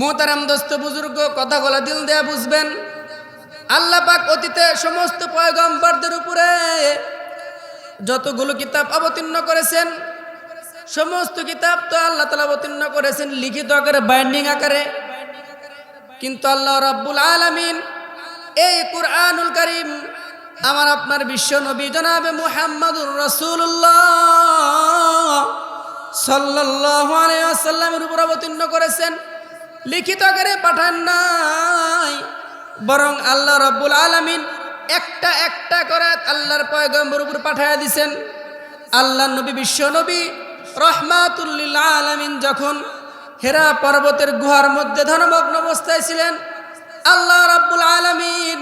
মোহতারাম দোস্ত বুজুর্গ, কথা কথাগুলো দিল দেয়া বুঝবেন। আল্লাহ পাক অতীতে সমস্ত পয়গম্বরদের উপরে যতগুলো কিতাব অবতীর্ণ করেছেন, সমস্ত কিতাব তো আল্লাহ তালা অবতীর্ণ করেছেন লিখিত আকারে বাইন্ডিং আকারে। কিন্তু আল্লাহ রাব্বুল আলামিন এই কুরআনুল করিম আমার আপনার বিশ্ব নবী জনাবে মুহাম্মাদুর রাসূলুল্লাহ সাল্লাল্লাহু আলাইহি ওয়াসাল্লামের উপর অবতীর্ণ করেছেন। লিখিত করে পাঠান নাই। বরং আল্লাহ রাব্বুল আলামিন একটা একটা করে আল্লাহর পয়গম্বর উপর পাঠায়া দিছেন। আল্লাহ নবী, বিশ্ব নবী রহমাতুল্লিল আলামিন যখন হেরা পর্বতের গুহার মধ্যে ধনমগ্ন অবস্থায় ছিলেন, আল্লাহ রাব্বুল আলামিন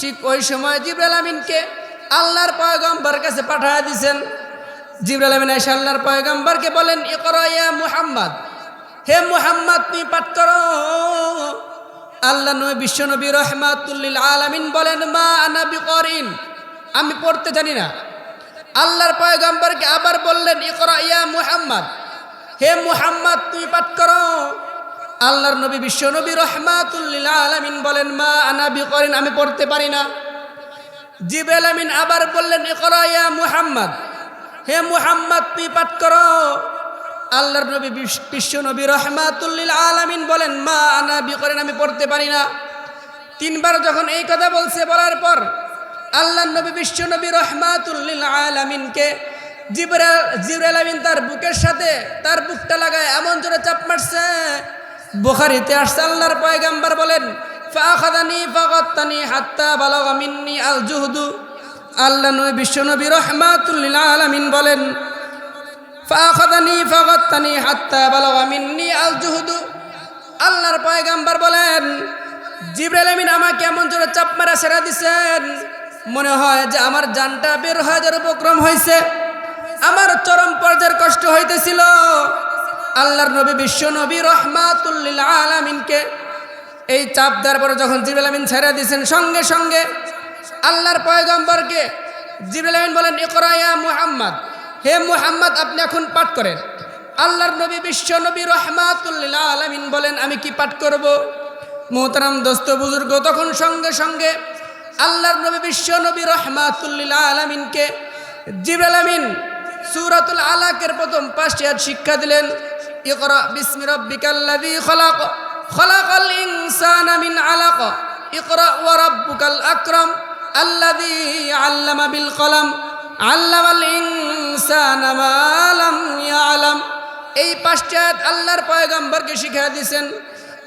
ঠিক ওই সময় জিব্রাইল আমিনকে আল্লাহর পয়গম্বর কাছে পাঠায়া দিছেন। জিব্রাইল আমিন এসে আল্লাহর পয়গম্বরকে বলেন ইয়া মুহাম্মদ। হে মুহাম্মদ, তুমি পাঠ করো। আল্লাহ নবী বিশ্ব নবী রহমাতুল্লিল আলামিন বলেন, মা আনাবি বিকরিন। আমি পড়তে জানি না। আল্লাহর পয়গম্বরকে আবার বললেন, ইকরা ইয়া মুহাম্মদ। হে মুহাম্মদ, তুমি পাঠ করো। আল্লাহর নবী বিশ্ব নবী রহমাতুল্লিল আলামিন বলেন, মা আনাবি বিকরিন। আমি পড়তে পারি না। জিব্রাইল আমিন আবার বললেন, ইকরা ইয়া মুহাম্মদ। হে মুহাম্মদ, তুমি পাঠ করো। আল্লাহর নবী বিশ- বিশ্ব নবী রহমাতুল্লিল আলামিন বলেন, মা আনা বিকরেন, আমি পড়তে পারি না। তিনবার যখন এই কথা বলছে, বলার পর আল্লাহ নবী বিশ্ব নবী রহমাতুল্লিল আলামিনকে জিবরা জিবরাল আমিন তার বুকের সাথে তার বুকটা লাগায় এমন জোরে চাপ মারছে। বুখারিতে আসছে, আল্লাহর পয়গাম্বার বলেন ফাখাদানি ফাগাত্তানি হাত্তা বালাগা আল জুহদু আল্লাহ নবী বিশ্ব নবী রহমাতুল্লিল আলামিন বলেন ফাখাদানি ফাগাত্তানি হাত্তা বালাগা মিন্নি আল জুহদু আল্লাহর পয়গাম্বার বলেন, জিব্রাইল আমিন আমাকে এমন জোরে চাপ মারা সেরা দিছেন। মনে হয় যে আমার জানটা বের হয়ে যাওয়ার উপক্রম হয়েছে। আমার চরম পর্যায়ের কষ্ট হইতেছিল। আল্লাহর নবী বিশ্ব নবী রহমাতুল্লিল আলামিনকে এই চাপ দেওয়ার পরে যখন জিবরাইল আমিন ছেড়ে দিয়েছেন, সঙ্গে সঙ্গে আল্লাহর পয়গম্বরকে জিবরাইল আমিন বলেন, ইকরা ইয়া মুহাম্মদ। হে মুহাম্মদ, আপনি এখন পাঠ করেন। আল্লাহর নবী বিশ্ব নবী রহমাতুল্লিল আলামিন বলেন, আমি কি পাঠ করব? মোহতারাম দোস্ত, বুজুর্গ, তখন সঙ্গে সঙ্গে আল্লাহর নবী বিশ্ব নবী রহমাতুল্লিল আলামিনকে জিবরাইল আমিন সূরাতুল আলাকের প্রথম পাঁচটি আয়াত শিক্ষা দিলেন, ইকরা বিসমি রাব্বিকাল্লাযী খলাক, খলাকাল ইনসানা মিন আলাক, ইকরা ওয়া রাব্বুকাল আকরাম আল্লামা বিল কলাম। আল্লামাল ইনসানা মা লাম ইয়ালাম। এই আয়াত আল্লাহর পয়গম্বরকে শিখিয়ে দিয়েছেন।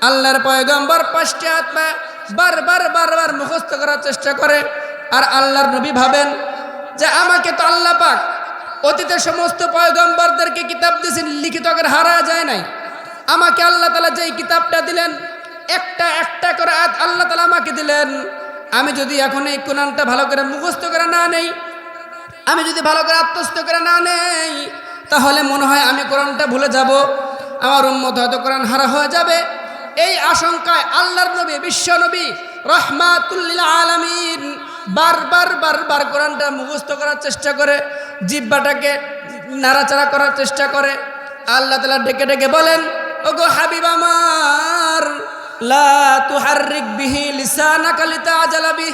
আল্লাহর পয়গম্বর পাঁচটি আয়াত পা- বারবার বারবার মুখস্থ করার চেষ্টা করে। আর আল্লাহর নবী ভাবেন যে আমাকে তো আল্লাহ পাক অতীতের সমস্ত পয়গম্বরদেরকে কিতাব দিয়েছেন, লিখিত করে হারা যায় নাই। আমাকে আল্লাহ তালা যেই কিতাবটা দিলেন, একটা একটা করে আল্লাহ তালা আমাকে দিলেন। আমি যদি এখন এই কোরআনটা ভালো করে মুখস্থ করে না নেই আমি যদি ভালো করে আত্মস্থ করে না নেই, তাহলে মনে হয় আমি কোরআনটা ভুলে যাব। আমার উম্মত হয়তো কোরআন হারা হয়ে যাবে। এই আশঙ্কায় আল্লাহর নবী, বিশ্ব নবী রহমাতুল্লিল আলমিন বারবার বারবার কোরআনটা মুখস্থ করার চেষ্টা করে জিব্বাটাকে নাড়াচাড়া করার চেষ্টা করে। আল্লাহ তালা ডেকে ডেকে বলেন, ওগো হাবিব আমার, লা তুহারিক বিহি লিসানাকা লিতাআজালা বিহি।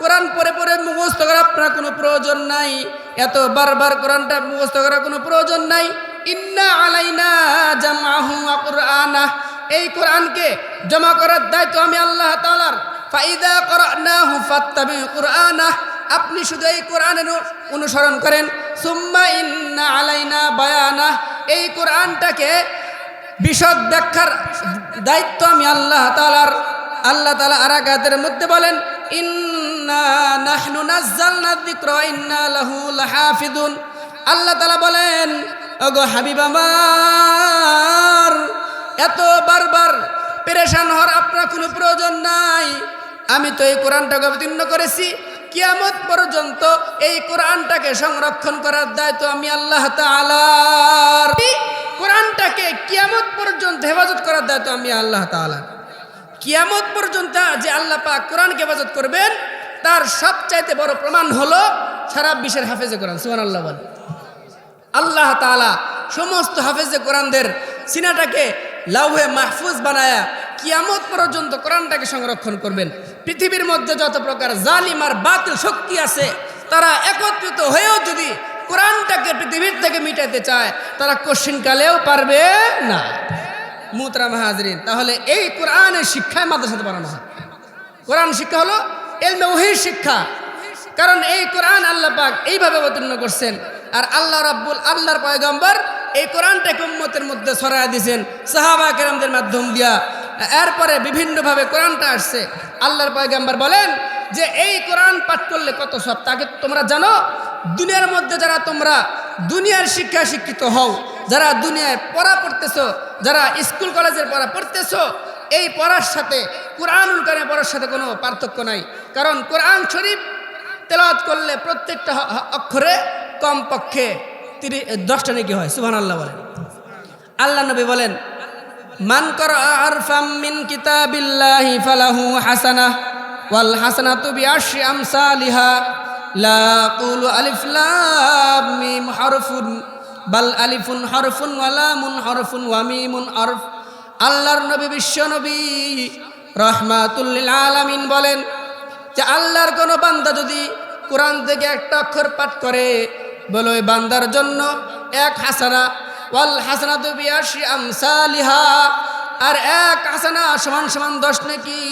কোরআন পরে পরে মুখস্থ করার আপনার কোনো প্রয়োজন নাই। এত বারবার কোরআনটা মুখস্থ করার কোনো প্রয়োজন নাই। ইন্না আলাইনা জামাহু কুরআনা এই কোরআনকে জমা করার দায়িত্ব আমি আল্লাহ তাআলার। ফাইদা করানাহু ফাত্তাবি কুরআনা আপনি শুধু এই কোরআনের অনুসরণ করেন। সুম্মা ইন্না আলাইনা বায়ানা এই কোরআনটাকে বিশদ ব্যাখ্যার দায়িত্ব আমি আল্লাহ তালার আল্লাহ তালা আরাকাতের মধ্যে বলেন আল্লাহ তালা বলেন, ওগো হাবিব আমার, এত বারবার পেরেশান হওয়ার আপনার কোনো প্রয়োজন নাই। আমি তো এই কোরআনটাকে অবতীর্ণ করেছি। কিয়ামত পর্যন্ত এই কোরআনটাকে সংরক্ষণ করার দায়িত্ব আমি আল্লাহ তাআলার। কোরআনটাকে কিয়ামত পর্যন্ত হেফাজত করার দায়িত্ব আমি আল্লাহ তাআলার। কিয়ামত পর্যন্ত যে আল্লাহ পাক কোরআনকে হেফাজত করবেন, তার সবচাইতে বড় প্রমাণ হলো সারা বিশ্বের হাফেজে কোরআন সুবহান আল্লাহ বলে আল্লাহ তাআলা সমস্ত হাফেজে কোরআনদের সিনাটাকে লাউহে মাহফুজ বানায়া কিয়ামত পর্যন্ত কোরআনটাকে সংরক্ষণ করবেন। পৃথিবীর মধ্যে যত প্রকার জালিম আর বাতিল শক্তি আছে, তারা একত্রিত হয়েও যদি কোরআনটাকে পৃথিবীর থেকে মিটাতে চায়, তারা কশিনকালেও পারবে না। মুতরা মাহাজরিন তাহলে এই কোরআনের শিক্ষায় মাদ্রাসাতে বানানো হয়। কোরআন শিক্ষা হলো এলমে ওহির শিক্ষা। কারণ এই কোরআন আল্লাহ পাক এইভাবে অবতীর্ণ করছেন। আর আল্লাহ রাব্বুল আল্লাহর পয়গম্বর এই কোরআনটাকে উম্মতের মধ্যে ছড়ায় দিয়েছেন, সাহাবা কেরামদের মাধ্যম দিয়া। এরপরে বিভিন্নভাবে কোরআনটা আসছে। আল্লাহর পয়গম্বর বলেন যে, এই কোরআন পাঠ করলে কত সব? তাকে তোমরা জানো, দুনিয়ার মধ্যে যারা তোমরা দুনিয়ার শিক্ষা শিক্ষিত হও যারা দুনিয়ায় পড়া পড়তেছো, যারা স্কুল কলেজের পড়া পড়তেছো, এই পড়ার সাথে, কোরআনুল কারিম পড়ার সাথে কোনো পার্থক্য নাই। কারণ কোরআন শরীফ তেলাওয়াত করলে প্রত্যেকটা অক্ষরে কমপক্ষে তিরিশ দশটা নাকি হয় সুবহান আল্লাহ বলেন। আল্লাহ নবী বলেন, মান কর আরফাম মিন কিতাবিল্লাহি ফালাহু হাসানাহ ওয়াল হাসানাতু বিআশরি আমসালিহা, লা কুলু আলিফ লাম মিম হারফুন। বাল আলিফুন হরফুন ওয়ালামুন হরফুন ওয়া মিমুন হরফ। আল্লাহর নবী বিশ্ব নবী রহমাতুল্লিল আলামিন বলেন যে আল্লাহর কোনো বান্দা যদি কোরআন থেকে একটা অক্ষর পাঠ করে, বলে বান্দার জন্য এক হাসানা, ওয়াল হাসানা তো বিয়াশি আমসালিহা, আর এক হাসানা সমান সমান দশ নাকি?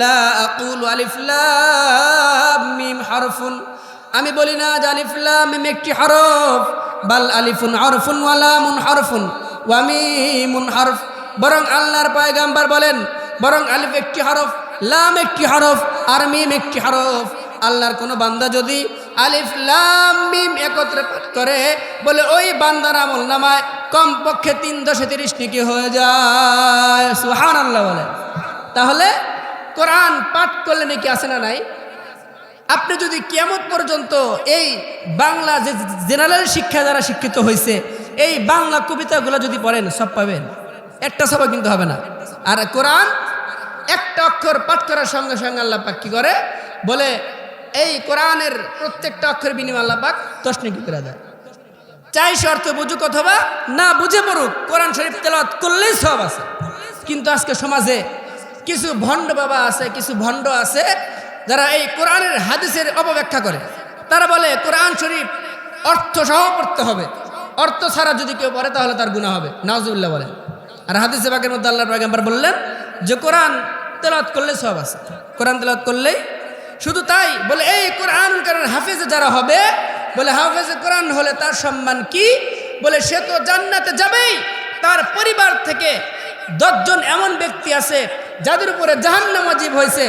লা আকুল আলিফ লাম মিম হরফুন। আমি বলি না যে আলিফ লাম মিম একটি হরফ, বাল আলিফুন হরফুন ওয়ালামুন হরফুন, ওয়ামিমুন হরফ। বরং আল্লাহর পয়গাম্বার বলেন, বরং আলিফ একটি হরফ, লাম একটি হরফ, আর মিম একটি হরফ। আল্লাহর কোনো বান্দা যদি আলিফ লাম মিম একত্রে করে, বলে ওই বান্দার আমল নামায় কমপক্ষে তিন দশে তিরিশ নিকি হয়ে যায়। সুহান আল্লাহ বলে। তাহলে কোরআন পাঠ করলে নাকি আসে না নাই? আপনি যদি কিয়ামত পর্যন্ত এই বাংলা যে জেনারেল শিক্ষা দ্বারা শিক্ষিত হয়েছে, এই বাংলা কবিতাগুলো যদি পড়েন, সব পাবেন। একটা সবাই কিন্তু হবে না। আর কোরআন একটা অক্ষর পাঠ করার সঙ্গে সঙ্গে আল্লাহ পাক কি করে? বলে, এই কোরআনের প্রত্যেকটা অক্ষর বিনিময় আল্লাহ পাক দশ নাকি করে দেয় চাই অর্থ বুঝুক অথবা না বুঝে পড়ুক, কোরআন শরীফ তেলাওয়াত করলেই সব আছে। কিন্তু আজকে সমাজে কিছু ভণ্ড বাবা আছে, কিছু ভণ্ড আছে যারা এই কোরআনের হাদিসের অপব্যাখ্যা করে, তারা বলে কোরআন শরীফ অর্থ সহ পড়তে হবে। অর্থ ছাড়া যদি কেউ পড়ে, তাহলে তার গুণা হবে। নাজুল্লাহ বলেন। আর হাদিসে বাগের মধ্যে আল্লাহ পয়গাম্বার বললেন যে, কোরআন তেলাওয়াত করলে সব আছে। কোরআন তেলাত করলেই শুধু তাই বলে, এই কোরআন কারণ হাফেজে যারা হবে, বলে হাফেজে কোরআন হলে তার সম্মান কি? বলে, সে তো জান্নাতে যাবেই। তার পরিবার থেকে দশজন এমন ব্যক্তি আছে যাদের উপরে জাহান্নাম অজীব হয়েছে,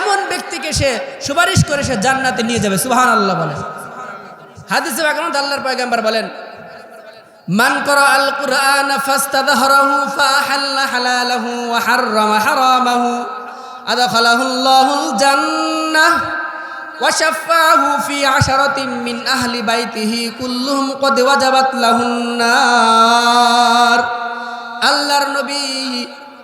এমন ব্যক্তিকে সে সুপারিশ করে সে জান্নাতে নিয়ে যাবে। সুহান আল্লাহ বলেন। হাদিসে বাগান আল্লাহর পয়গাম্বার বলেন, মান করা আল কুরআন ফাস্তাদহরাহু ফাহাল্লা হালালাহু ওয়া হাররামা হারামাহু আদখালাহু আল্লাহুল জান্নাহ ওয়া শাফাহু ফি আশারাতিন মিন আহলি বাইতিহি কুল্লুহুম কদ ওয়াজাবাত লাহুন নার। আল্লাহর নবী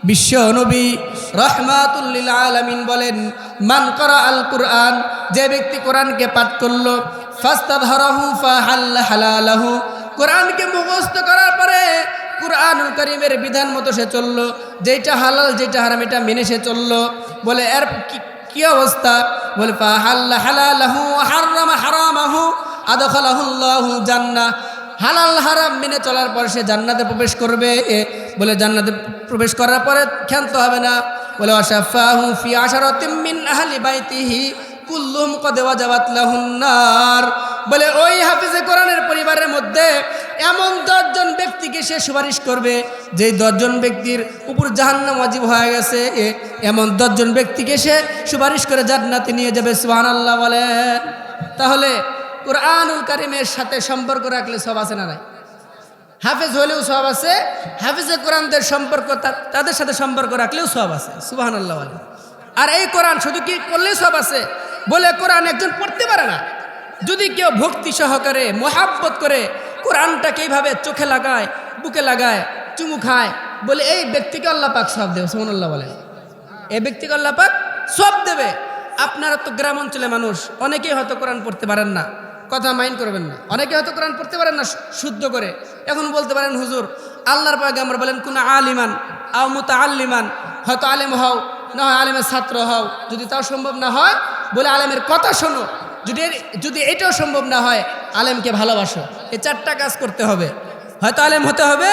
বিশ্ব নবী রহমাতুল্লিল আলামিন বলেন, মান করা আল কুরআন, যে ব্যক্তি কোরআনকে পাঠ করল, ফাস্তাদহরাহু ফাহাল্লা হালালাহু। কোরআনকে মুখস্থ করার পরে কোরআনুল করিমের বিধান মতো সে চলল যেটা হালাল যেটা হারাম, এটা মেনে সে চলল। বলে, এর কি- অবস্থা? বলে ফা হাল্লা হালালাহু হারামা হারামাহু, আদখালাহুল্লাহু জান্নাহ। হালাল হারাম মেনে চলার পর সে জান্নাতে প্রবেশ করবে। বলে জান্নাতে প্রবেশ করার পরে ক্ষান্ত হবে না। বলে অশাফাহু ফি আশারাতিম মিন আহলি বাইতিহি, কুল্লুম কদেওয়া জাবাত লাহুন্নার বলে, ওই হাফিজে কোরআনের পরিবারের মধ্যে এমন দশজন ব্যক্তিকে সে সুপারিশ করবে, যেই দশজন ব্যক্তির উপর জাহান্নাম অজীব হয়ে গেছে। এমন দশজন ব্যক্তিকে সে সুপারিশ করে জান্নাতে নিয়ে যাবে। সুহান আল্লাহ বলে তাহলে কোরআনুল কারিমের সাথে সম্পর্ক রাখলে সব আছে না নাই? হাফেজ হলেও সব আছে, হাফেজে কোরআনদের সম্পর্ক তাদের সাথে সম্পর্ক রাখলেও সব আছে সুবাহান আল্লাহ আর এই কোরআন শুধু কি করলেই সব আছে? বলে কোরআন একজন পড়তে পারে না। যদি কেউ ভক্তি সহকারে, মোহাব্বত করে কোরআনটাকে এইভাবে চোখে লাগায়, বুকে লাগায়, চুমু খায়, বলে এই ব্যক্তিকে আল্লাহ পাক সব দেবে সোমনুল্লাহ বলে। এই ব্যক্তিকে আল্লাহ পাক সব দেবে। আপনারা তো গ্রাম অঞ্চলে মানুষ, অনেকেই হয়তো কোরআন পড়তে পারেন না। কথা মাইন্ড করবেন না। অনেকে হয়তো কোরআন পড়তে পারেন না শুদ্ধ করে। এখন বলতে পারেন, হুজুর, আল্লাহর পাকে আমরা বলেন, কোন আলিমান আও মুতা আল্লিমান হয়তো আলেম হও, না হয় আলেমের ছাত্র হও। যদি তাও সম্ভব না হয়, বলে আলেমের কথা শোনো। যদি যদি এটাও সম্ভব না হয়, আলেমকে ভালোবাসো। এই চারটা কাজ করতে হবে। হয়তো আলেম হতে হবে,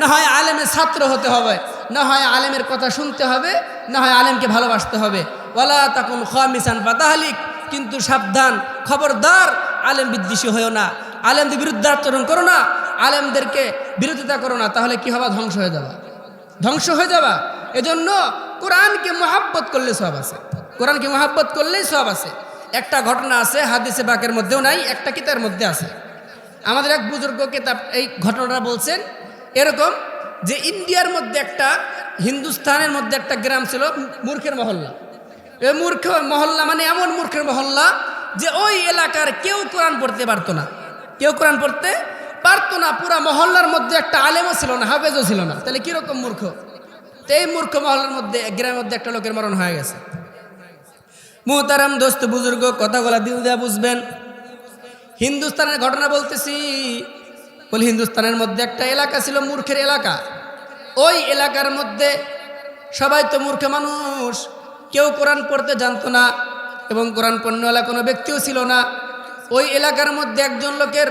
না হয় আলেমের ছাত্র হতে হবে। না হয় আলেমের কথা শুনতে হবে, না হয় আলেমকে ভালোবাসতে হবে। ওয়ালা তখন খামিসান পাতাহালিক কিন্তু সাবধান, খবরদার, আলেম বিদ্বেষী হয়েও না। আলেমদের বিরুদ্ধে আচরণ করো না, আলেমদেরকে বিরোধিতা করো না, তাহলে কি হবা? ধ্বংস হয়ে যাবা। ধ্বংস হয়ে যাবা। এজন্য কোরআনকে মহাব্বত করলে সব আছে। কোরআনকে মহাব্বত করলেই সব আছে। একটা ঘটনা আছে, হাদিসে বাকের মধ্যেও নাই, একটা কিতার মধ্যে আছে। আমাদের এক বুজুর্গ কিতাব এই ঘটনাটা বলছেন, এরকম যে ইন্ডিয়ার মধ্যে একটা, হিন্দুস্তানের মধ্যে একটা গ্রাম ছিল, মূর্খের মহল্লা। এই মূর্খ মহল্লা মানে এমন মূর্খের মহল্লা যে ওই এলাকার কেউ কোরআন পড়তে পারতো না। কেউ কোরআন পড়তে পারতো না, পুরা মহল্লার মধ্যে একটা আলেমও ছিল না, হাফেজও ছিল না। তাহলে কীরকম মূর্খ? তো এই মূর্খ মহল্লার মধ্যে গ্রামের মধ্যে একটা লোকের মরণ হয়ে গেছে। মুহতারাম দোস্ত, বুজুর্গ, কথাগুলা দিল দেয়া বুঝবেন। হিন্দুস্তানের ঘটনা বলতেছি। বলি, হিন্দুস্তানের মধ্যে একটা এলাকা ছিল, মূর্খের এলাকা। ওই এলাকার মধ্যে সবাই তো মূর্খ মানুষ। কেউ কোরআন পড়তে জানতো না এবং কোরআন পণ্যওয়ালা কোনো ব্যক্তিও ছিল না। ওই এলাকার মধ্যে একজন লোকের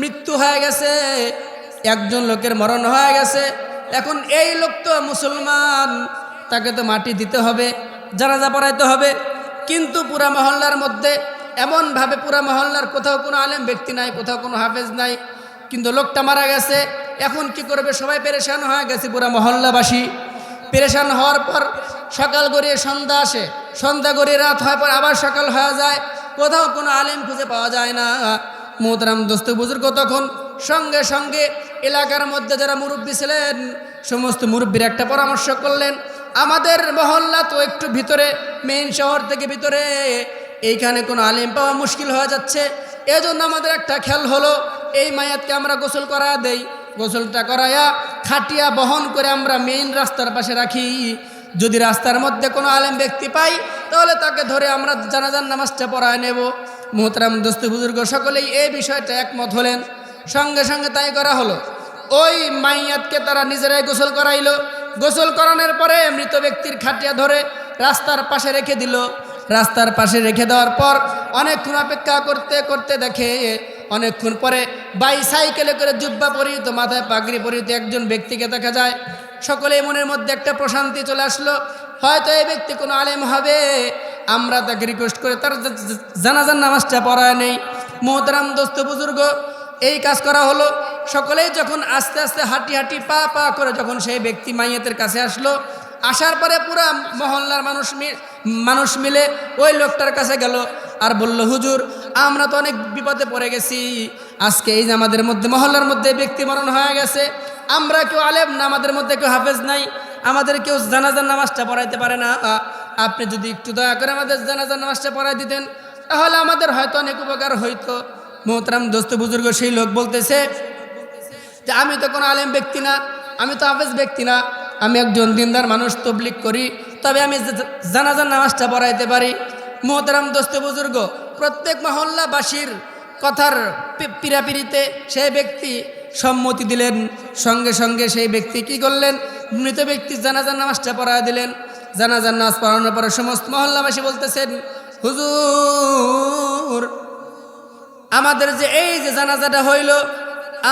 মৃত্যু হয়ে গেছে, একজন লোকের মরণ হয়ে গেছে। এখন এই লোক তো মুসলমান, তাকে তো মাটি দিতে হবে, জানাজা পড়াইতে হবে। কিন্তু পুরা মহল্লার মধ্যে এমনভাবে পুরা মহল্লার কোথাও কোনো আলেম ব্যক্তি নাই, কোথাও কোনো হাফেজ নাই। কিন্তু লোকটা মারা গেছে, এখন কি করবে? সবাই পেরেশান হয়ে গেছে পুরা মহল্লাবাসী। পেরেশান হওয়ার পর সকাল গড়িয়ে সন্ধ্যা আসে। সন্ধ্যা গড়িয়ে রাত হওয়ার পর আবার সকাল হয়ে যায়। কোথাও কোনো আলেম খুঁজে পাওয়া যায় না। মোহতরাম দোস্ত বুজুর্গ তখন সঙ্গে সঙ্গে এলাকার মধ্যে যারা মুরব্বী ছিলেন, সমস্ত মুরব্বীর একটা পরামর্শ করলেন, আমাদের মহল্লা তো একটু ভিতরে মেইন শহর থেকে ভিতরে। এইখানে কোনো আলেম পাওয়া মুশকিল হয়ে যাচ্ছে। এজন্য আমাদের একটা খেয়াল হলো, এই মায়াতকে আমরা গোসল করা দেই। গোসলটা করাইয়া খাটিয়া বহন করে আমরা মেইন রাস্তার পাশে রাখি। যদি রাস্তার মধ্যে কোনো আলেম ব্যক্তি পাই, তাহলে তাকে ধরে আমরা জানাজান নামাজটা পড়ায় নেব। মোহতরাম দোস্ত বুজুর্গ, সকলেই এই বিষয়টা একমত হলেন। সঙ্গে সঙ্গে তাই করা হলো। ওই মাইয়াতকে তারা নিজেরাই গোসল করাইলো। গোসল করানোর পরে মৃত ব্যক্তির খাটিয়া ধরে রাস্তার পাশে রেখে দিল। রাস্তার পাশে রেখে দেওয়ার পর অনেকক্ষণ অপেক্ষা করতে করতে দেখে অনেকক্ষণ পরে বাই সাইকেলে করে জুব্বা পরিহিত, মাথায় পাগড়ি পরিহিত একজন ব্যক্তিকে দেখা যায়। সকলে মনের মধ্যে একটা প্রশান্তি চলে আসলো। হয়তো এই ব্যক্তি কোনো আলেম হবে। আমরা তাকে রিকোয়েস্ট করে তার জানাজার নামাজটা পড়ায় নেই। মোহতারাম দোস্ত বুজুর্গ, এই কাজ করা হলো। সকলেই যখন আস্তে আস্তে হাঁটি হাঁটি পা পা করে যখন সেই ব্যক্তি মাইয়াতের কাছে আসলো, আসার পরে পুরা মহল্লার মানুষ মানুষ মিলে ওই লোকটার কাছে গেল। আর বলল, হুজুর, আমরা তো অনেক বিপদে পড়ে গেছি। আজকে এই আমাদের মধ্যে, মহল্লার মধ্যে ব্যক্তি মরণ হয়ে গেছে। আমরা কেউ আলেম না, আমাদের মধ্যে কেউ হাফেজ নাই। আমাদের কেউ জানাজার নামাজটা পড়াইতে পারে না। আপনি যদি একটু দয়া করে আমাদের জানাজার নামাজটা পড়াই দিতেন, তাহলে আমাদের হয়তো অনেক উপকার হইতো। মোহতরাম দোস্ত বুজুর্গ সেই লোক বলতেছে যে, আমি তো কোনো আলেম ব্যক্তি না, আমি তো হাফেজ ব্যক্তি না। আমি একজন দিনদার মানুষ তবলিক করি, তবে আমি জানাজার নামাজটা পড়াইতে পারি। মোহতারাম দোস্ত বুজুর্গ, প্রত্যেক মহল্লাবাসীর কথার পিরাপিরিতে সেই ব্যক্তি সম্মতি দিলেন, সঙ্গে সঙ্গে সেই ব্যক্তি কি করলেন? মৃত ব্যক্তি জানাজার নামাজটা পড়ায় দিলেন। জানাজার নামাজ পড়ানোর পরে সমস্ত মহল্লাবাসী বলতেছেন, হুজুর, আমাদের যে এই যে জানাজাটা হইল,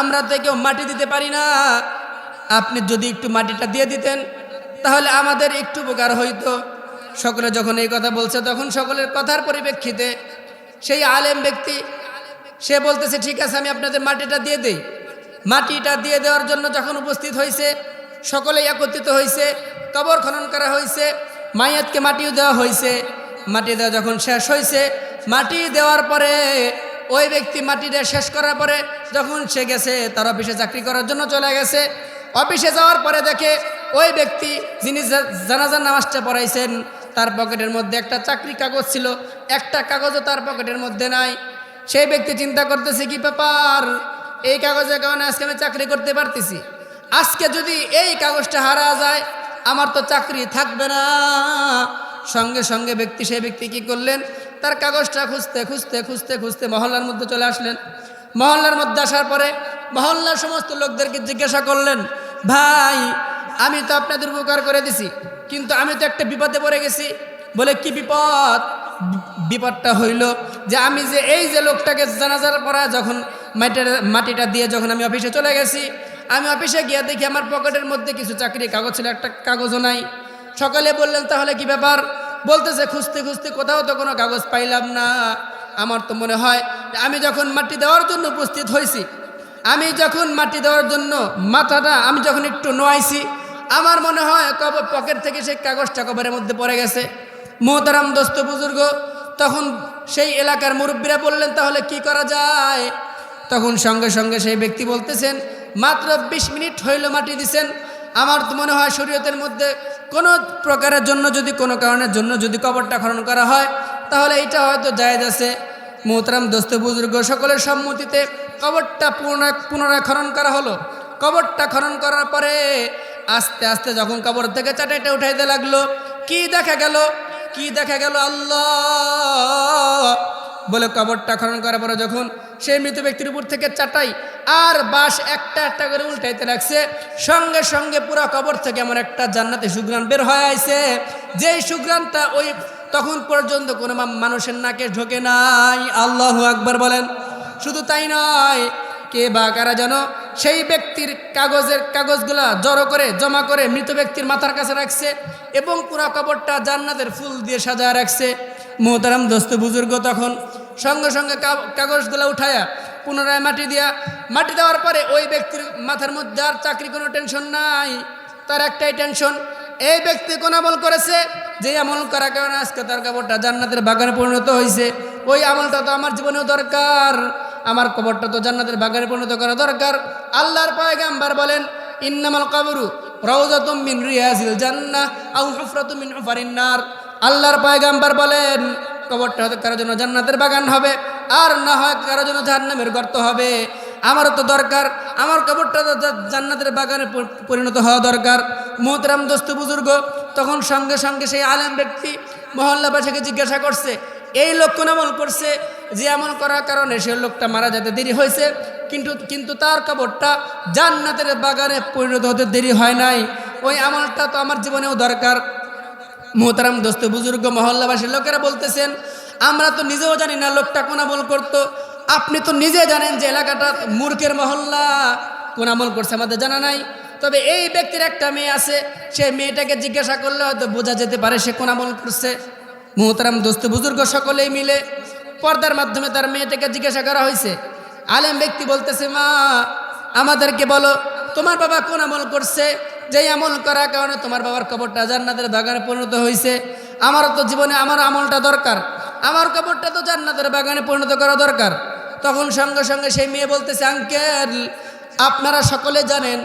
আমরা তো কেউ মাটি দিতে পারি না। আপনি যদি একটু মাটিটা দিয়ে দিতেন, তাহলে আমাদের একটু উপকার হইতো। সকলে যখন এই কথা বলছে, তখন সকলের কথার পরিপ্রেক্ষিতে সেই আলেম ব্যক্তি, সে বলতেছে, ঠিক আছে, আমি আপনাদের মাটিটা দিয়ে দেই। মাটিটা দিয়ে দেওয়ার জন্য যখন উপস্থিত হয়েছে সকলেই একত্রিত হয়েছে, কবর খনন করা হয়েছে, মাইয়াতকে মাটিও দেওয়া হয়েছে। মাটি দেওয়া যখন শেষ হয়েছে, মাটি দেওয়ার পরে ওই ব্যক্তি মাটিটা শেষ করার পরে যখন সে গেছে, তার অফিসে চাকরি করার জন্য চলে গেছে। অফিসে যাওয়ার পরে দেখে ওই ব্যক্তি, যিনি জানাজার নামাজটা পড়াইছেন তার পকেটের মধ্যে একটা চাকরি কাগজ ছিল, একটা কাগজও তার পকেটের মধ্যে নাই। সেই ব্যক্তি চিন্তা করতেছে, কি ব্যাপার? এই কাগজের কারণে আজকে আমি চাকরি করতে পারতেছি। আজকে যদি এই কাগজটা হারা যায়, আমার তো চাকরি থাকবে না। সঙ্গে সঙ্গে ব্যক্তি, সেই ব্যক্তি কি করলেন? তার কাগজটা খুঁজতে খুঁজতে খুঁজতে খুঁজতে মহল্লার মধ্যে চলে আসলেন। মহল্লার মধ্যে আসার পরে মহল্লার সমস্ত লোকদেরকে জিজ্ঞাসা করলেন, ভাই আমি তো আপনাদের উপকার করে দিছি, কিন্তু আমি তো একটা বিপদে পড়ে গেছি। বলে, কি বিপদ? বিপদটা হইল যে আমি যে এই যে লোকটাকে জানাজার পরা যখন মাটির মাটিটা দিয়ে যখন আমি অফিসে চলে গেছি, আমি অফিসে গিয়ে দেখি আমার পকেটের মধ্যে কিছু চাকরি কাগজ ছিল, একটা কাগজও নাই। সকালে বললেন, তাহলে কি ব্যাপার? বলতেছে, খুঁজতে খুঁজতে কোথাও তো কোনো কাগজ পাইলাম না। আমার তো মনে হয় আমি যখন মাটি দেওয়ার জন্য উপস্থিত হয়েছি আমি যখন মাটি দেওয়ার জন্য মাথাটা, আমি যখন একটু নোয়াইছি আমার মনে হয় কব পকেট থেকে সেই কাগজটা কবরের মধ্যে পড়ে গেছে। মোহতারাম দোস্ত বুজুর্গ, তখন সেই এলাকার মুরব্বীরা বললেন, তাহলে কি করা যায়? তখন সঙ্গে সঙ্গে সেই ব্যক্তি বলতেছেন, মাত্র বিশ মিনিট হইল মাটি দিছেন। আমার তো মনে হয় শরীয়তের মধ্যে কোনো প্রকারের জন্য যদি, কোনো কারণের জন্য যদি কবরটা খনন করা হয়, তাহলে এটা হয়তো জায়েজ আছে। মোহতারাম দোস্ত বুজুর্গ সকলের সম্মতিতে কবরটা পুনরায় পুনরায় খনন করা হলো। কবরটা খনন করার পরে আস্তে আস্তে যখন কবর থেকে চাটাইটা উঠাইতে লাগল, কি দেখা গেল? কি দেখা গেল? আল্লাহ! বলে কবরটা খনন করার পরে যখন সেই মৃত ব্যক্তির উপর থেকে চাটাই আর বাস একটা একটা করে উল্টাইতে লাগছে, সঙ্গে সঙ্গে পুরো কবর থেকে এমন একটা জান্নাতে সুগ্রান বের হয়ে আইছে। যেই সুগ্রানটা ওই তখন পর্যন্ত কোনো মানুষের নাকে ঢোকে নাই। আল্লাহ আকবার বলেন। শুধু তাই নয়, কে বা কারা যেন সেই ব্যক্তির কাগজের কাগজগুলা জড়ো করে, জমা করে মৃত ব্যক্তির মাথার কাছে রাখছে এবং পুরা কবরটা জান্নাতের ফুল দিয়ে সাজায় রাখছে। মোহতারাম দোস্ত বুজুর্গ তখন সঙ্গে সঙ্গে কাগজগুলা উঠায়া পুনরায় মাটি দিয়া, মাটি দেওয়ার পরে ওই ব্যক্তির মাথার মধ্যে আর চাকরি কোনো টেনশন নাই, তার একটাই টেনশন এই ব্যক্তি কোন আমল করেছে? যে আমল করার কারণে আজকে তার কাপড়টা জান্নাতের বাগানে পরিণত হয়েছে। ওই আমলটা তো আমার জীবনেও দরকার। আমার কবরটা তো জান্নাতের বাগানে পরিণত করা দরকার। আল্লাহর পয়গাম্বার বলেন, ইন্নামাল কাবরু রওজাতুম মিন রিয়াজিল জান্নাহ আও হুফরাতুম মিন হুফারিন নার। আল্লাহর পয়গাম্বার বলেন, কবরটা হয়তো কারোর জন্য জান্নাতের বাগান হবে, আর না হয় কারোর জন্য জাহান্নামের গর্ত হবে। আমারও তো দরকার, আমার কবরটা তো জান্নাতের বাগানে পরিণত হওয়া দরকার। মোহতরাম দোস্ত বুজুর্গ, তখন সঙ্গে সঙ্গে সেই আলেম ব্যক্তি মহল্লাবাসীকে জিজ্ঞাসা করছে, এই লোক কোন আমল করছে? যে আমল করার কারণে সে লোকটা মারা যেতে দেরি হয়েছে, কিন্তু কিন্তু তার কবরটা জান্নাতের বাগানে পরিণত হতে দেরি হয় নাই। ওই আমলটা তো আমার জীবনেও দরকার। মোহতারাম দোস্ত বুজুর্গ মহল্লাবাসীর লোকেরা বলতেছেন, আমরা তো নিজেও জানি না লোকটা কোন আমল করতো। আপনি তো নিজে জানেন যে এলাকাটা মূর্খের মহল্লা কোন আমল করছে, আমাদের জানা নাই। তবে এই ব্যক্তির একটা মেয়ে আছে, সে মেয়েটাকে জিজ্ঞাসা করলে হয়তো বোঝা যেতে পারে সে কোন আমল করছে। মোহতারাম দোস্ত বুজুর্গ সকলেই মিলে পর্দার মাধ্যমে তার মেয়েটাকে জিজ্ঞাসা করা হয়েছে। আলেম ব্যক্তি বলতেছে, মা, আমাদেরকে বলো, তোমার বাবা কোন আমল করছে? যেই আমল করার কারণে তোমার বাবার কবরটা জান্নাতের বাগানে পরিণত হয়েছে। আমারও তো জীবনে আমার আমলটা দরকার। আমার কবরটা তো জান্নাতের বাগানে পরিণত করা দরকার। তখন সঙ্গে সঙ্গে সেই মেয়ে বলতেছে, আঙ্কেল, আপনারা সকলে জানেন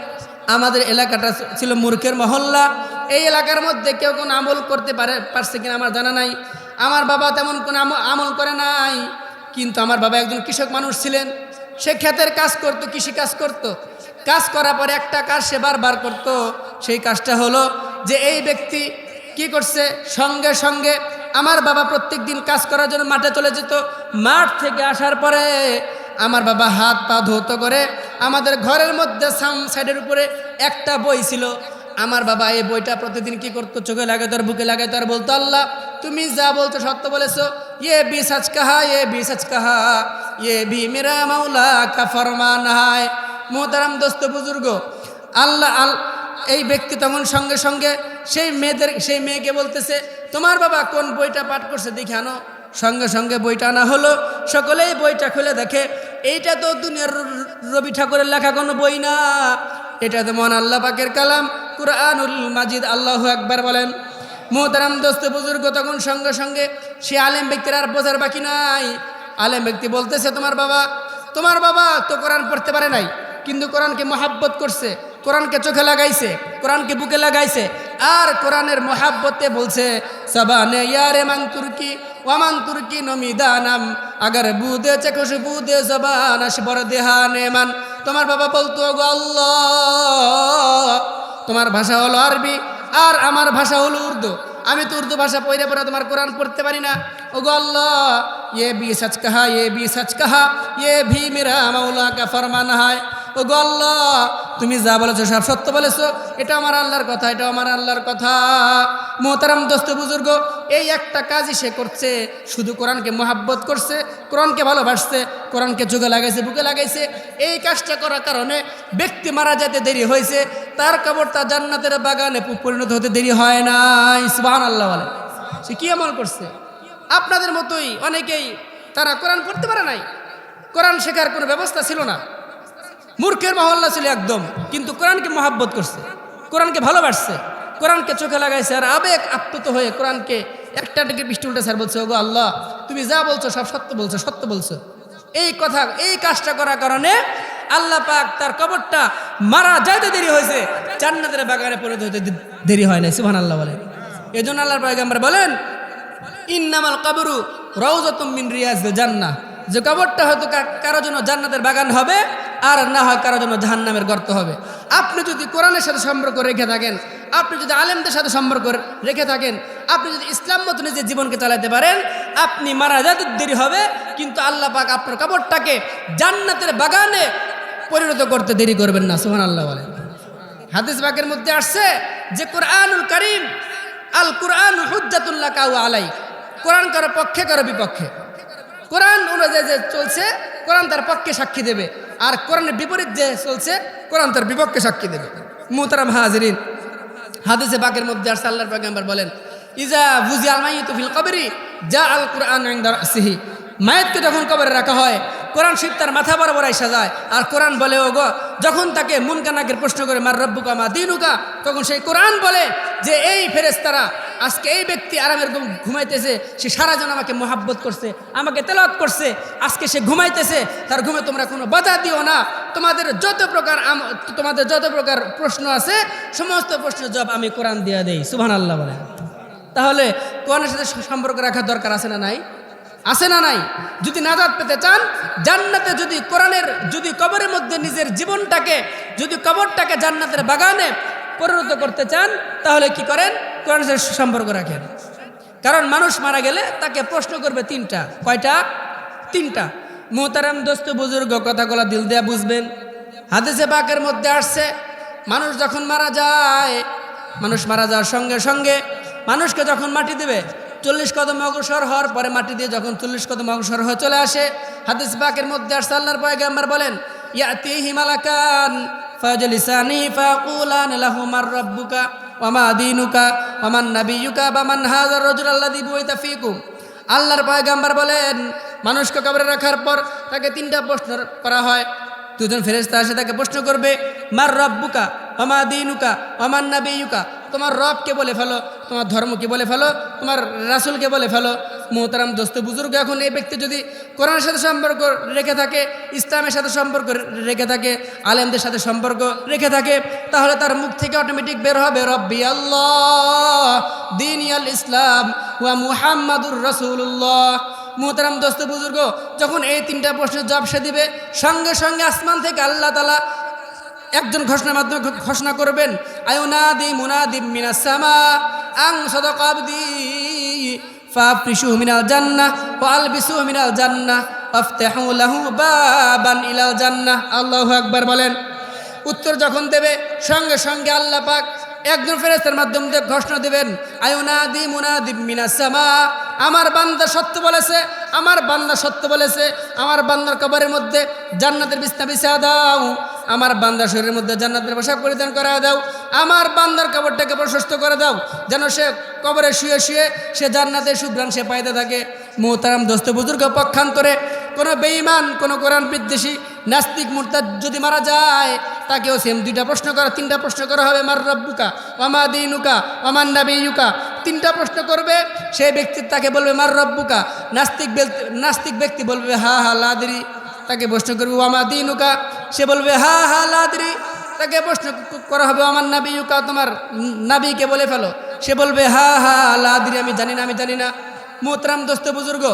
আমাদের এলাকাটা ছিল মূর্খের মহল্লা। এই এলাকার মধ্যে কেউ কোন আমল করতে পারে, পারছে কিনা আমার জানা নাই। আমার বাবা তেমন কোনো আমল- করে নাই। কিন্তু আমার বাবা একজন কৃষক মানুষ ছিলেন। সে ক্ষেতের কাজ করত, কৃষি কাজ করত। কাজ করার পরে একটা কাজ সে বারবার করত। সেই কাজটা হলো যে এই ব্যক্তি কি করছে? সঙ্গে সঙ্গে আমার বাবা প্রত্যেক দিন কাজ করার জন্য মাঠে চলে যেত। মাঠ থেকে আসার পরে আমার বাবা হাত পা ধৌত করে আমাদের ঘরের মধ্যে সাম সাইডের উপরে একটা বই ছিল। আমার বাবা এই বইটা প্রতিদিন কি করতো? চোখে লাগে তার বুকে লাগে তার বলতো, আল্লাহ, তুমি যা বলছো সত্য বলেছ। ইয়ে বি সচ কাহা ইয়ে বি সচ কাহা ইয়ে ভি মেরা মাওলা কা ফরমান হায়। মোহতারাম দোস্ত বুজুর্গ, আল্লাহ, আল, এই ব্যক্তি তখন সঙ্গে সঙ্গে সেই মেয়েদের, সেই মেয়েকে বলতেছে, তোমার বাবা কোন বইটা পাঠ করছে? দেখে আনো। সঙ্গে সঙ্গে বইটা আনা হলো। সকলেই বইটা খুলে দেখে, এইটা তো দুনিয়ার রবি ঠাকুরের লেখা কোনো বই না। এটা তো মহান আল্লাহ পাকের কালাম, কুরআনুল মাজিদ আল্লাহ একবার বলেন, মোহতারাম দোস্ত বুজুর্গ, তখন সঙ্গে সঙ্গে সে আলেম ব্যক্তির আর বোঝার বাকি নাই। আলেম ব্যক্তি বলতেছে, তোমার বাবা তোমার বাবা তো কোরআন পড়তে পারে নাই, কিন্তু কোরআনকে মহাব্বত করছে, কোরআনকে চোখে লাগাইছে, কোরআনকে বুকে লাগাইছে আর কোরআনের মহাব্বতে বলছে, সাবানে ইয়ারে মান তুর্কি ওমান তুর্কি নমিদানাম আগার বুদে চেকুশ বুদে জবান আস বড় দেহানে মান। তোমার বাবা বলতো গো আল্লাহ, তোমার ভাষা হলো আরবি আর আমার ভাষা হলো উর্দু। আমি তো উর্দু ভাষা পড়ে পড়া তোমার কোরআন পড়তে পারি না। ও আল্লাহ, এ বি সচ কাহা এ বি সচ কাহা এ ভি মেরা মৌলা কা ফরমান হয়। ও আল্লাহ, তুমি যা বলেছ সব সত্য বলেছ। এটা আমার আল্লাহর কথা, এটা আমার আল্লাহর কথা। মোহতারাম দোস্ত বুজুর্গ, এই একটা কাজই সে করছে, শুধু কোরআনকে মোহাব্বত করছে, কোরআনকে ভালোবাসছে, কোরআনকে চোখে লাগাইছে, বুকে লাগাইছে। এই কাজটা করার কারণে ব্যক্তি মারা যেতে দেরি হয়েছে, তার কবরটা জান্নাতের বাগানে পরিণত হতে দেরি হয় নাই। সুবাহান আল্লাহ বলে। সে কি আমল করছে? আপনাদের মতোই অনেকেই তারা কোরআন পড়তে পারে নাই। কোরআন শেখার কোনো ব্যবস্থা ছিল না। মূর্খের মহল্লা ছিল একদম। কিন্তু কোরআনকে মহাব্বত করছে, কোরআনকে ভালোবাসছে, কোরআনকে চোখে লাগাইছে আর আবেগ আপ্লুত হয়ে কোরআনকে একটা ডেকে উল্টে স্যার বলছে, ওগো আল্লাহ, তুমি যা বলছো সব সত্য বলছো সত্য বলছো। এই কথা, এই কাজটা করার কারণে আল্লাহ পাক তার কবরটা মারা যাইতে দেরি হয়েছে, জান্নাতের বাগানে পরিণত হতে দেরি হয় নাই সুবহান আল্লাহ বলেন। এই জন্য আল্লাহর আমরা বলেন, ইন্নামাল কাবরু রৌজতুম মিন রিয়াজ জান্নাহ। যে কবরটা হয়তো কারও জন্য জান্নাতের বাগান হবে, আর না হয় কারও জন্য জাহান্নামের গর্ত হবে। আপনি যদি কোরআনের সাথে সম্পর্ক রেখে থাকেন, আপনি যদি আলেমদের সাথে সম্পর্ক রেখে থাকেন, আপনি যদি ইসলাম মতো নিজের জীবনকে চালাতে পারেন, আপনি মারা যেতে দেরি হবে, কিন্তু আল্লাহ পাক আপনার কবরটাকে জান্নাতের বাগানে পরিণত করতে দেরি করবেন না সুহান আল্লাহ বলেন। হাদিস বাকের মধ্যে আসছে যে কোরআনুল করিম, আল কোরআন হুজ্জাতুল্লাহ কাউ আলাই কোরআন কারও পক্ষে, কারও বিপক্ষে। কোরআন অনুযায়ী যে চলছে, কোরআন তার পক্ষে সাক্ষী দেবে। আর কোরআনের বিপরীত যে চলছে, কোরআন তার বিপক্ষে সাক্ষী দেবে। মুহতারাম হাজরিন। হাদিসে বাকের মধ্যে আসছে, আল্লাহর পাগাম্বার বলেন, ইজা বুঝি আলমাই তো ফিল কবরি যা আল কোরআন মায়েতকে যখন কবরে রাখা হয়, কোরআন শিব তার মাথা বরাবর আইসা যায়। আর কোরআন বলে ও গো যখন তাকে মুনকানাকের প্রশ্ন করে, মার রব্বুকা, মা দিনুকা? তখন সেই কোরআন বলে যে, এই ফেরেস্তারা আজকে এই ব্যক্তি আরামের ঘুম- ঘুমাইতেছে, সে সারা জন আমাকে মোহাব্বত করছে, আমাকে তেলাওয়াত করছে, আজকে সে ঘুমাইতেছে, তার ঘুমে তোমরা কোনো বাধা দিও না। তোমাদের যত প্রকার তোমাদের যত প্রকার প্রশ্ন আছে, সমস্ত প্রশ্নের জবাব আমি কোরআন দিয়ে দেই। সুবহান আল্লাহ বলে। তাহলে কোরআনের সাথে সম্পর্ক রাখার দরকার আছে না নাই? আছে না নাই? যদি নাজাদ পেতে চান, জান্নাতে যদি কোরআনের, যদি কবরের মধ্যে নিজের জীবনটাকে, যদি কবরটাকে জান্নাতের বাগানে পরিণত করতে চান, তাহলে কি করেন? কোরআনের সাথে সম্পর্ক রাখেন। কারণ মানুষ মারা গেলে তাকে প্রশ্ন করবে তিনটা। কয়টা? তিনটা। মোহতারাম দোস্ত বুজুর্গ কথাগুলো দিল দেয়া বুঝবেন। হাদিসে বাকের মধ্যে আসছে, মানুষ যখন মারা যায়, মানুষ মারা যাওয়ার সঙ্গে সঙ্গে মানুষকে যখন মাটি দেবে চল্লিশ কদম অগ্রসর হওয়ার পরে মাটি দিয়ে যখন চল্লিশ কদম অগ্রসর হয়ে চলে আসে, হাদিস বাকের মধ্যে আসছে, আল্লাহর পয়গাম্বার বলেন ইয়াতি হিমালাকান ফাজলিসানি ফাকুলান লাহু মার রাব্বুকা ওয়ামা দিনুকা ওয়ামান নাবিয়ুকা বা মান হাযার রাজুল আল্লাযী বুইতা ফীকুম। আল্লাহর পয়গাম্বার বলেন, মানুষকে কবরে রাখার পর তাকে তিনটা প্রশ্ন করা হয় দুজন ফেরেস্তা আসে তাকে প্রশ্ন করবে, মার রব্বুকা? অমা দিনুকা? অমান নাবিয়ুকা? তোমার রবকে বলে ফেলো, তোমার ধর্মকে বলে ফেলো, তোমার রাসুলকে বলে ফেলো। মোহতারাম দোস্ত বুজুর্গ এখন এই ব্যক্তি যদি কোরআনের সাথে সম্পর্ক রেখে থাকে, ইসলামের সাথে সম্পর্ক রেখে থাকে, আলেমদের সাথে সম্পর্ক রেখে থাকে, তাহলে তার মুখ থেকে অটোমেটিক বের হবে, রব্বি আল্লাহ দিন ইসলাম ওয়া মুহাম্মাদুর রসুল্লাহ মোহতারাম দোস্ত বুজুর্গ, যখন এই তিনটা প্রশ্নের জবাব সে দিবে, সঙ্গে সঙ্গে আসমান থেকে আল্লাহ তালা একজন ঘোষণার মাধ্যমে ঘোষণা করবেন, আয়ুনাদি মুনাদি মিনাসামা আং সদকাবদি ফাফরিশু মিনাল জান্নাহ ওয়া আলবিসু মিনাল জান্নাহ আফতাহু লাহু বাবান ইলাল জান্নাহ আল্লাহু আকবার বলেন। উত্তর যখন দেবে, সঙ্গে সঙ্গে আল্লাহ পাক একজন ফেরেস্তার মাধ্যম দিয়ে ঘোষণা দেবেন, আয়ুনাদি মুনাদি মিনাসামা আমার বান্দা সত্য বলেছে, আমার বান্দা সত্য বলেছে, আমার বান্দার কবরের মধ্যে জান্নাতের বিছনা বিছা দাও, আমার বান্দার শরীরের মধ্যে জান্নাতের পোশাক পরিধান করা দাও, আমার বান্দার কবরটাকে প্রশস্ত করে দাও, যেন সে কবরে শুয়ে শুয়ে সে জান্নাতের সুগ্রাণ সে পাইতে থাকে। মোহতারাম দোস্ত বুজুর্গ পক্ষান্তরে কোনো বেঈমান, কোনো কোরআন বিদ্বেষী, নাস্তিক, মুরতাদ যদি মারা যায়, তাকেও সেম দুইটা প্রশ্ন করা, তিনটা প্রশ্ন করা হবে, মার রব্বুকা অমা দিনুকা অমান নাবিউকা তিনটা প্রশ্ন করবে, সেই ব্যক্তি তাকে বলবে, মার রব্বুকা। নাস্তিক নাস্তিক ব্যক্তি বলবে, হা হা, লাদরি। তাকে প্রশ্ন করবে, ওয়ামা দিনুকা। সে বলবে, হা হা, লাদরি। তাকে প্রশ্ন করা হবে আমার নাবি ইউকা তোমার নাবিকে বলে ফেলো। সে বলবে, হা হা আদিরি আমি জানি না, আমি জানি না। মোহতরাম দোস্ত বুজুর্গ,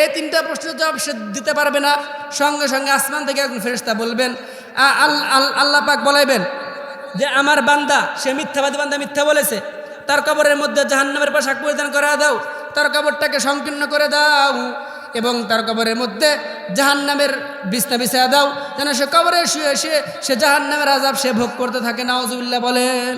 এই তিনটা প্রশ্নের জবাব সে দিতে পারবে না। সঙ্গে সঙ্গে আসমান থেকে একজন ফেরেস্তা বলবেন আল্লাহ পাক বলাইবেন যে, আমার বান্দা, সে মিথ্যাবাদী বান্দা মিথ্যা বলেছে। তার কবরের মধ্যে জাহান্নামের পোশাক পরিধান করে দাও, তার কবরটাকে সংকীর্ণ করে দাও এবং তার কবরের মধ্যে জাহান্নামের বিছনা বিছায়া দাও। যেন সে কবরে শুয়ে শুয়ে সে জাহান্নামের আজাব সে ভোগ করতে থাকে। নাওজুবিল্লাহ বলেন।